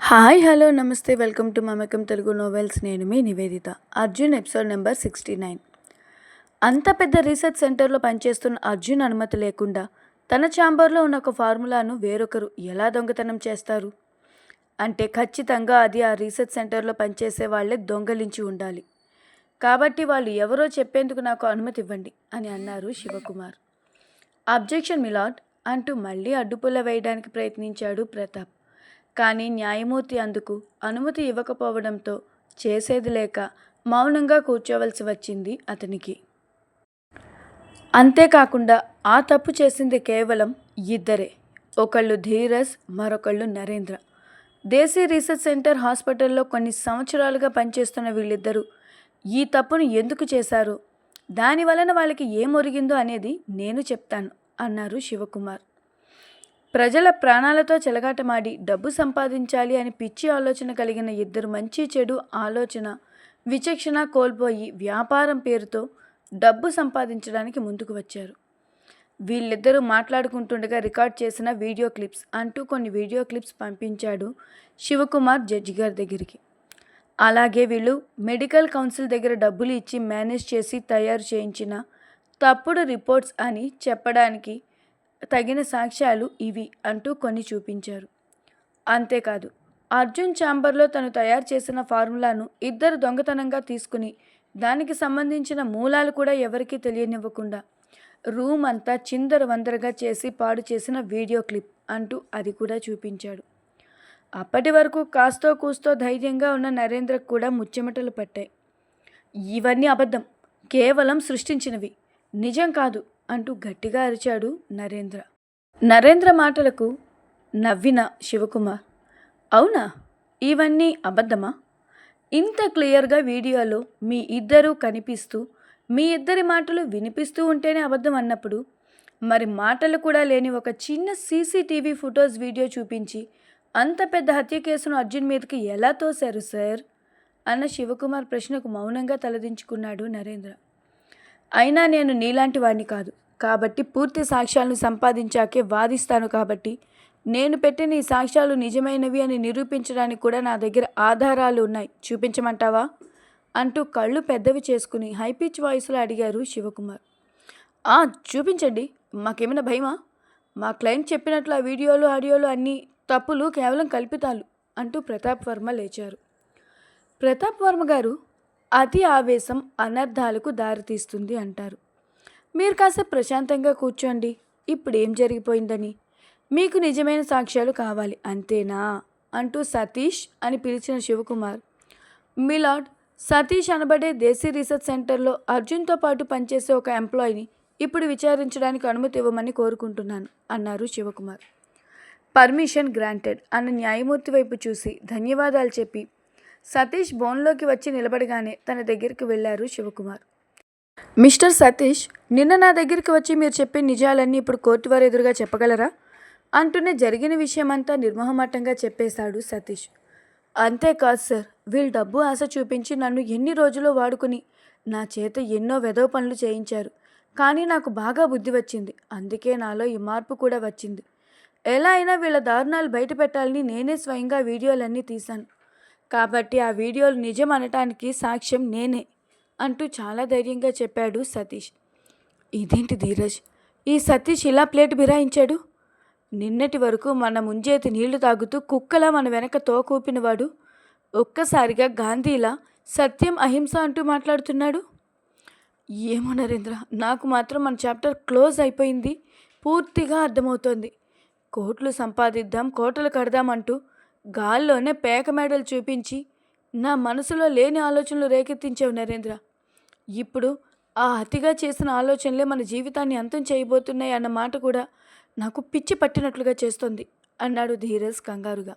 Hi hello నమస్తే welcome to Mamakam Telugu novels. నేను మీ Niveditha Arjun episode number sixty nine. అంత పెద్ద research సెంటర్లో పనిచేస్తున్న అర్జున్ అనుమతి లేకుండా తన ఛాంబర్లో ఉన్న ఒక ఫార్ములాను వేరొకరు ఎలా దొంగతనం చేస్తారు? అంటే ఖచ్చితంగా అది ఆ రీసెర్చ్ సెంటర్లో పనిచేసే వాళ్ళే దొంగలించి ఉండాలి. కాబట్టి వాళ్ళు ఎవరో చెప్పేందుకు నాకు అనుమతి ఇవ్వండి అని అన్నారు శివకుమార్. అబ్జెక్షన్ మిలాడ్ అంటూ మళ్ళీ అడ్డుపుల్ల వేయడానికి ప్రయత్నించాడు ప్రతాప్. కానీ న్యాయమూర్తి అందుకు అనుమతి ఇవ్వకపోవడంతో చేసేది లేక మౌనంగా కూర్చోవలసి వచ్చింది అతనికి. అంతేకాకుండా ఆ తప్పు చేసింది కేవలం ఇద్దరే. ఒకళ్ళు ధీరజ్ మరొకళ్ళు నరేంద్ర. దేశీ రీసెర్చ్ సెంటర్ హాస్పిటల్లో కొన్ని సంవత్సరాలుగా పనిచేస్తున్న వీళ్ళిద్దరూ ఈ తప్పును ఎందుకు చేశారు? దాని వలన వాళ్ళకి ఏం ఒరిగిందో అనేది నేను చెప్తాను అన్నారు శివకుమార్. ప్రజల ప్రాణాలతో చెలగాటమాడి డబ్బు సంపాదించాలి అని పిచ్చి ఆలోచన కలిగిన ఇద్దరు మంచి చెడు ఆలోచన విచక్షణ కోల్పోయి వ్యాపారం పేరుతో డబ్బు సంపాదించడానికి ముందుకు వచ్చారు. వీళ్ళిద్దరూ మాట్లాడుకుంటుండగా రికార్డ్ చేసిన వీడియో క్లిప్స్ అంటూ కొన్ని వీడియో క్లిప్స్ పంపించాడు శివకుమార్ జడ్జి గారి దగ్గరికి. అలాగే వీళ్ళు మెడికల్ కౌన్సిల్ దగ్గర డబ్బులు ఇచ్చి మేనేజ్ చేసి తయారు చేయించిన తప్పుడు రిపోర్ట్స్ అని చెప్పడానికి తగిన సాక్ష్యాలు ఇవి అంటూ కొన్ని చూపించారు. అంతేకాదు అర్జున్ ఛాంబర్లో తను తయారు చేసిన ఫార్ములాను ఇద్దరు దొంగతనంగా తీసుకుని దానికి సంబంధించిన మూలాలు కూడా ఎవరికీ తెలియనివ్వకుండా రూమ్ అంతా చిందర వందరగా చేసి పాడు చేసిన వీడియో క్లిప్ అంటూ అది కూడా చూపించాడు. అప్పటి వరకు కాస్తో కూస్తో ధైర్యంగా ఉన్న నరేంద్రకు కూడా ముచ్చెమటలు పట్టాయి. ఇవన్నీ అబద్ధం కేవలం సృష్టించినవి. నిజం కాదు అంటూ గట్టిగా అరిచాడు నరేంద్ర. నరేంద్ర మాటలకు నవ్విన శివకుమార్ అవునా? ఇవన్నీ అబద్ధమా? ఇంత క్లియర్గా వీడియోలో మీ ఇద్దరూ కనిపిస్తూ మీ ఇద్దరి మాటలు వినిపిస్తూ ఉంటేనే అబద్ధం అన్నప్పుడు మరి మాటలు కూడా లేని ఒక చిన్న సీసీటీవీ ఫొటోస్ వీడియో చూపించి అంత పెద్ద హత్య కేసును అర్జున్ మీదకి ఎలా తోశారు సార్? అన్న శివకుమార్ ప్రశ్నకు మౌనంగా తలదించుకున్నాడు నరేంద్ర. అయినా నేను నీలాంటి వాడిని కాదు. కాబట్టి పూర్తి సాక్ష్యాలను సంపాదించాకే వాదిస్తాను కాబట్టి నేను పెట్టిన ఈ సాక్ష్యాలు నిజమైనవి అని నిరూపించడానికి కూడా నా దగ్గర ఆధారాలు ఉన్నాయి. చూపించమంటావా? అంటూ కళ్ళు పెద్దవి చేసుకుని హైపిచ్ వాయిస్లో అడిగారు శివకుమార్. "ఆ, చూపించండి. మాకేమైనా భయమా? మా క్లయింట్ చెప్పినట్లు ఆ వీడియోలు ఆడియోలు అన్నీ తప్పులు కేవలం కల్పితాలు అంటూ ప్రతాప్ వర్మ లేచారు. ప్రతాప్ వర్మ గారు అతి ఆవేశం అనర్థాలకు దారితీస్తుంది అంటారు. మీరు కాసేపు ప్రశాంతంగా కూర్చోండి. ఇప్పుడు ఏం జరిగిపోయిందని? మీకు నిజమైన సాక్ష్యాలు కావాలి అంతేనా? అంటూ సతీష్ అని పిలిచిన శివకుమార్. మిలాడ్ సతీష్ అనబడే దేశీ రీసెర్చ్ సెంటర్లో అర్జున్తో పాటు పనిచేసే ఒక ఎంప్లాయీని ఇప్పుడు విచారించడానికి అనుమతి ఇవ్వమని కోరుకుంటున్నాను అన్నారు శివకుమార్. పర్మిషన్ గ్రాంటెడ్ అన్న న్యాయమూర్తి వైపు చూసి ధన్యవాదాలు చెప్పి సతీష్ బోన్లోకి వచ్చి నిలబడగానే తన దగ్గరికి వెళ్ళారు శివకుమార్. మిస్టర్ సతీష్ నిన్న నా దగ్గరికి వచ్చి మీరు చెప్పే నిజాలన్నీ ఇప్పుడు కోర్టు వారు ఎదురుగా చెప్పగలరా? అంటూనే జరిగిన విషయమంతా నిర్మోహమాటంగా చెప్పేశాడు సతీష్. అంతేకాదు సార్ వీళ్ళు డబ్బు ఆశ చూపించి నన్ను ఎన్ని రోజులు వాడుకుని నా చేత ఎన్నో వెధవ పనులు చేయించారు. కానీ నాకు బాగా బుద్ధి వచ్చింది. అందుకే నాలో ఈ మార్పు కూడా వచ్చింది. ఎలా అయినా వీళ్ళ దారుణాలు బయటపెట్టాలని నేనే స్వయంగా వీడియోలన్నీ తీశాను. కాబట్టి ఆ వీడియోలు నిజం అనటానికి సాక్ష్యం నేనే అంటూ చాలా ధైర్యంగా చెప్పాడు సతీష్. ఇదేంటి ధీరజ్? ఈ సతీష్ ఇలా ప్లేట్ బిరాయించాడు నిన్నటి వరకు మన ముంజేతి నీళ్ళు తాగుతూ కుక్కలా మన వెనక తోకూపినవాడు ఒక్కసారిగా గాంధీలా సత్యం అహింస అంటూ మాట్లాడుతున్నాడు? ఏమో నరేంద్ర నాకు మాత్రం మన చాప్టర్ క్లోజ్ అయిపోయింది. పూర్తిగా అర్థమవుతోంది. కోట్లు సంపాదిద్దాం కోటలు కడదామంటూ గాల్లోనే పేక మేడలు చూపించి నా మనసులో లేని ఆలోచనలు రేకెత్తించావు నరేంద్ర. ఇప్పుడు ఆ అతిగా చేసిన ఆలోచనలే మన జీవితాన్ని అంతం చేయబోతున్నాయి అన్న మాట కూడా నాకు పిచ్చి పట్టినట్లుగా చేస్తోంది అన్నాడు ధీరజ్ కంగారుగా.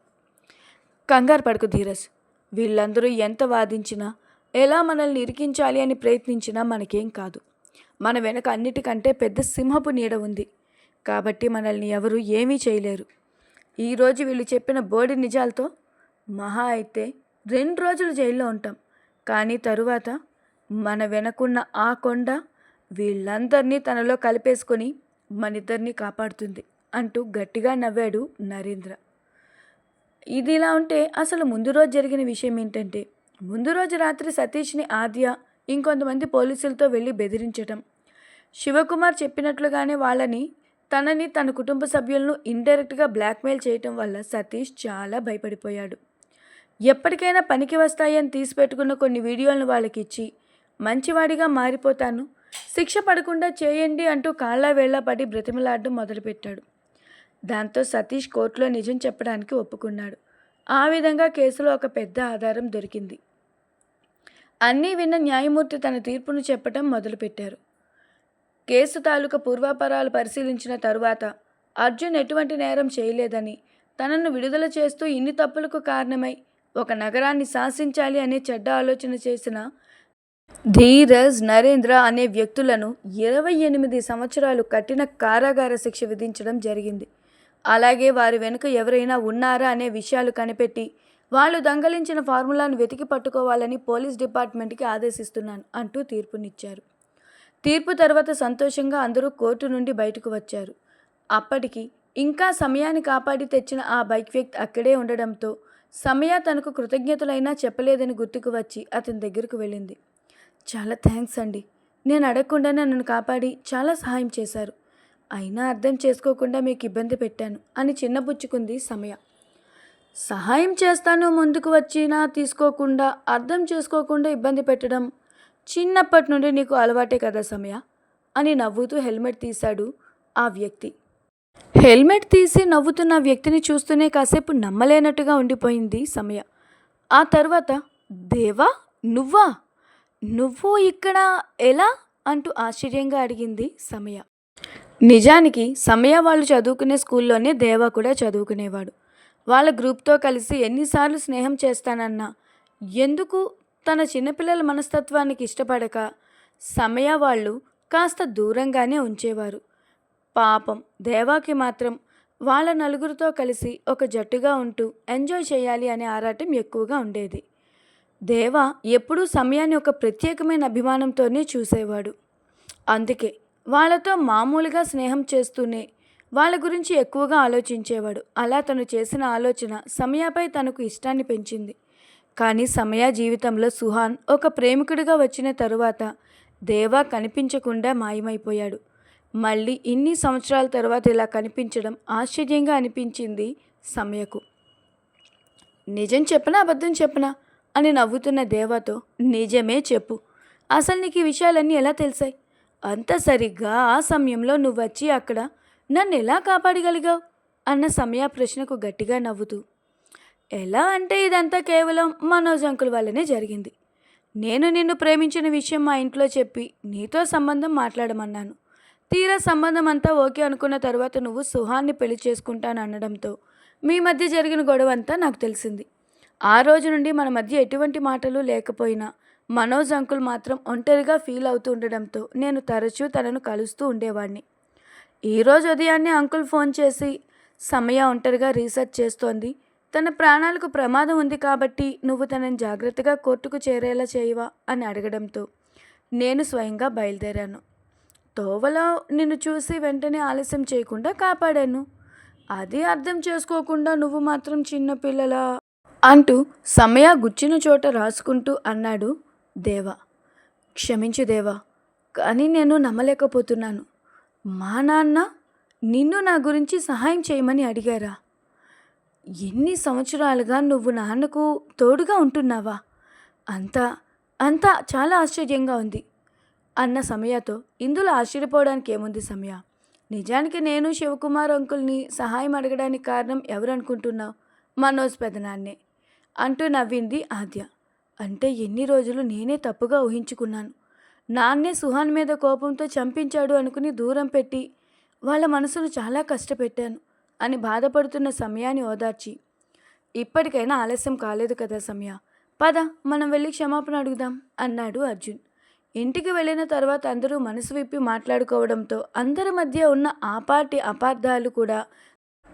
కంగారు పడకు ధీరజ్. వీళ్ళందరూ ఎంత వాదించినా ఎలా మనల్ని ఇరికించాలి అని ప్రయత్నించినా మనకేం కాదు. మన వెనక అన్నిటికంటే పెద్ద సింహపు నీడ ఉంది. కాబట్టి మనల్ని ఎవరు ఏమీ చేయలేరు. ఈరోజు వీళ్ళు చెప్పిన బోడి నిజాలతో మహా అయితే రెండు రోజులు జైల్లో ఉంటాం. కానీ తరువాత మన వెనకున్న ఆ కొండ వీళ్ళందరినీ తనలో కలిపేసుకొని మనిద్దరినీ కాపాడుతుంది అంటూ గట్టిగా నవ్వాడు నరేంద్ర. ఇది ఇలా ఉంటే అసలు ముందు రోజు జరిగిన విషయం ఏంటంటే ముందు రోజు రాత్రి సతీష్ని ఆద్య ఇంకొంతమంది పోలీసులతో వెళ్ళి బెదిరించటం. శివకుమార్ చెప్పినట్లుగానే వాళ్ళని తనని తన కుటుంబ సభ్యులను ఇండైరెక్ట్గా బ్లాక్మెయిల్ చేయటం వల్ల సతీష్ చాలా భయపడిపోయాడు. ఎప్పటికైనా పనికి వస్తాయని తీసిపెట్టుకున్న కొన్ని వీడియోలను వాళ్ళకి ఇచ్చి మంచివాడిగా మారిపోతాను శిక్ష పడకుండా చేయండి అంటూ కాళ్ళ వేళ్ళ పడి బ్రతిమలాడడం మొదలుపెట్టాడు. దాంతో సతీష్ కోర్టులో నిజం చెప్పడానికి ఒప్పుకున్నాడు. ఆ విధంగా కేసులో ఒక పెద్ద ఆధారం దొరికింది. అన్నీ విన్న న్యాయమూర్తి తన తీర్పును చెప్పటం మొదలుపెట్టారు. కేసు తాలూకా పూర్వాపరాలు పరిశీలించిన తరువాత అర్జున్ ఎటువంటి నేరం చేయలేదని తనను విడుదల చేస్తూ ఇన్ని తప్పులకు కారణమై ఒక నగరాన్ని శాసించాలి అనే చెడ్డ ఆలోచన చేసిన ధీరజ్ నరేంద్ర అనే వ్యక్తులను ఇరవై ఎనిమిది సంవత్సరాలు కఠిన కారాగార శిక్ష విధించడం జరిగింది. అలాగే వారి వెనుక ఎవరైనా ఉన్నారా అనే విషయాలు కనిపెట్టి వాళ్ళు దొంగలించిన ఫార్ములాను వెతికి పట్టుకోవాలని పోలీస్ డిపార్ట్మెంట్కి ఆదేశిస్తున్నాను అంటూ తీర్పునిచ్చారు. తీర్పు తర్వాత సంతోషంగా అందరూ కోర్టు నుండి బయటకు వచ్చారు. అప్పటికి ఇంకా సమయాన్ని కాపాడి తెచ్చిన ఆ బైక్ వ్యక్తి అక్కడే ఉండడంతో సమయ తనకు కృతజ్ఞతలైనా చెప్పలేదని గుర్తుకు వచ్చి అతని దగ్గరకు వెళ్ళింది. చాలా థ్యాంక్స్ అండి. నేను అడగకుండానే నన్ను కాపాడి చాలా సహాయం చేశారు. అయినా అర్థం చేసుకోకుండా మీకు ఇబ్బంది పెట్టాను అని చిన్నబుచ్చుకుంది సమయ. సహాయం చేస్తాను ముందుకు వచ్చినా తీసుకోకుండా అర్థం చేసుకోకుండా ఇబ్బంది పెట్టడం చిన్నప్పటి నుండి నీకు అలవాటే కదా సమయ? అని నవ్వుతూ హెల్మెట్ తీశాడు ఆ వ్యక్తి. హెల్మెట్ తీసి నవ్వుతున్న వ్యక్తిని చూస్తూనే కాసేపు నమ్మలేనట్టుగా ఉండిపోయింది సమయ. ఆ తర్వాత దేవా నువ్వా? నువ్వు ఇక్కడ ఎలా? అంటూ ఆశ్చర్యంగా అడిగింది సమయ. నిజానికి సమయ వాళ్ళు చదువుకునే స్కూల్లోనే దేవా కూడా చదువుకునేవాడు. వాళ్ళ గ్రూప్తో కలిసి ఎన్నిసార్లు స్నేహం చేస్తానన్నా ఎందుకు తన చిన్నపిల్లల మనస్తత్వానికి ఇష్టపడక సమయ వాళ్ళు కాస్త దూరంగానే ఉంచేవారు. పాపం దేవాకి మాత్రం వాళ్ళ నలుగురితో కలిసి ఒక జట్టుగా ఉంటూ ఎంజాయ్ చేయాలి అనే ఆరాటం ఎక్కువగా ఉండేది. దేవా ఎప్పుడూ సమయాన్ని ఒక ప్రత్యేకమైన అభిమానంతోనే చూసేవాడు. అందుకే వాళ్ళతో మామూలుగా స్నేహం చేస్తూనే వాళ్ళ గురించి ఎక్కువగా ఆలోచించేవాడు. అలా తను చేసిన ఆలోచన సమయాపై తనకు ఇష్టాన్ని పెంచింది. కానీ సమయ జీవితంలో సుహాన్ ఒక ప్రేమికుడిగా వచ్చిన తరువాత దేవా కనిపించకుండా మాయమైపోయాడు. మళ్ళీ ఇన్ని సంవత్సరాల తర్వాత ఇలా కనిపించడం ఆశ్చర్యంగా అనిపించింది సమయకు. నిజం చెప్పనా? అబద్ధం చెప్పనా? అని నవ్వుతున్న దేవాతో నిజమే చెప్పు. అసలు నీకు ఈ విషయాలన్నీ ఎలా తెలిసాయి? అంత సరిగ్గా ఆ సమయంలో నువ్వు వచ్చి అక్కడ నన్ను ఎలా కాపాడగలిగావు? అన్న సమయ ప్రశ్నకు గట్టిగా నవ్వుతూ ఎలా అంటే ఇదంతా కేవలం మనోజ్ అంకుల్ వల్లనే జరిగింది. నేను నిన్ను ప్రేమించిన విషయం మా ఇంట్లో చెప్పి నీతో సంబంధం మాట్లాడమన్నాను. తీరా సంబంధం అంతా ఓకే అనుకున్న తర్వాత నువ్వు సుహాన్ని పెళ్ళి చేసుకుంటాను అనడంతో మీ మధ్య జరిగిన గొడవ అంతా నాకు తెలిసింది. ఆ రోజు నుండి మన మధ్య ఎటువంటి మాటలు లేకపోయినా మనోజ్ అంకుల్ మాత్రం ఒంటరిగా ఫీల్ అవుతూ ఉండడంతో నేను తరచూ తనను కలుస్తూ ఉండేవాడిని ఈరోజు ఉదయాన్నే అంకుల్ ఫోన్ చేసి సమయ ఒంటరిగా రీసెర్చ్ చేస్తోంది. తన ప్రాణాలకు ప్రమాదం ఉంది కాబట్టి నువ్వు తనని జాగ్రత్తగా కోర్టుకు చేరేలా చేయవా? అని అడగడంతో నేను స్వయంగా బయలుదేరాను. తోవలో నిన్ను చూసి వెంటనే ఆలస్యం చేయకుండా కాపాడాను. అది అర్థం చేసుకోకుండా నువ్వు మాత్రం చిన్నపిల్లలా అంటూ సమయ గుచ్చిన చోట రాసుకుంటూ అన్నాడు దేవా. క్షమించు దేవా కానీ నేను నమ్మలేకపోతున్నాను. మా నాన్న నిన్ను నా గురించి సహాయం చేయమని అడిగారా? ఎన్ని సంవత్సరాలుగా నువ్వు నాన్నకు తోడుగా ఉంటున్నావా? అంతా అంతా చాలా ఆశ్చర్యంగా ఉంది. అన్న సమయతో ఇందులో ఆశ్చర్యపోవడానికి ఏముంది సమయ? నిజానికి నేను శివకుమార్ అంకుల్ని సహాయం అడగడానికి కారణం ఎవరు అనుకుంటున్నావు మనోజ్ పెదనాన్నే. అంటూ నవ్వింది ఆద్య. అంటే ఎన్ని రోజులు నేనే తప్పుగా ఊహించుకున్నాను. నాన్నే సుహాన్ మీద కోపంతో చంపించాడు అనుకుని దూరం పెట్టి వాళ్ళ మనసును చాలా కష్టపెట్టాను. అని బాధపడుతున్న సమయాన్ని ఓదార్చి ఇప్పటికైనా ఆలస్యం కాలేదు కదా సమయ. పద మనం వెళ్ళి క్షమాపణ అడుగుదాం అన్నాడు అర్జున్. ఇంటికి వెళ్ళిన తర్వాత అందరూ మనసు విప్పి మాట్లాడుకోవడంతో అందరి మధ్య ఉన్న ఆపాటి అపార్థాలు కూడా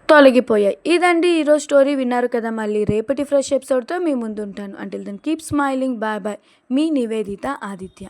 తొలగిపోయాయి. ఇదండి ఈరోజు స్టోరీ విన్నారు కదా మళ్ళీ రేపటి ఫ్రెష్ ఎపిసోడ్తో మీ ముందుంటాను. అంటే then keep smiling bye bye మీ నివేదిత ఆదిత్య.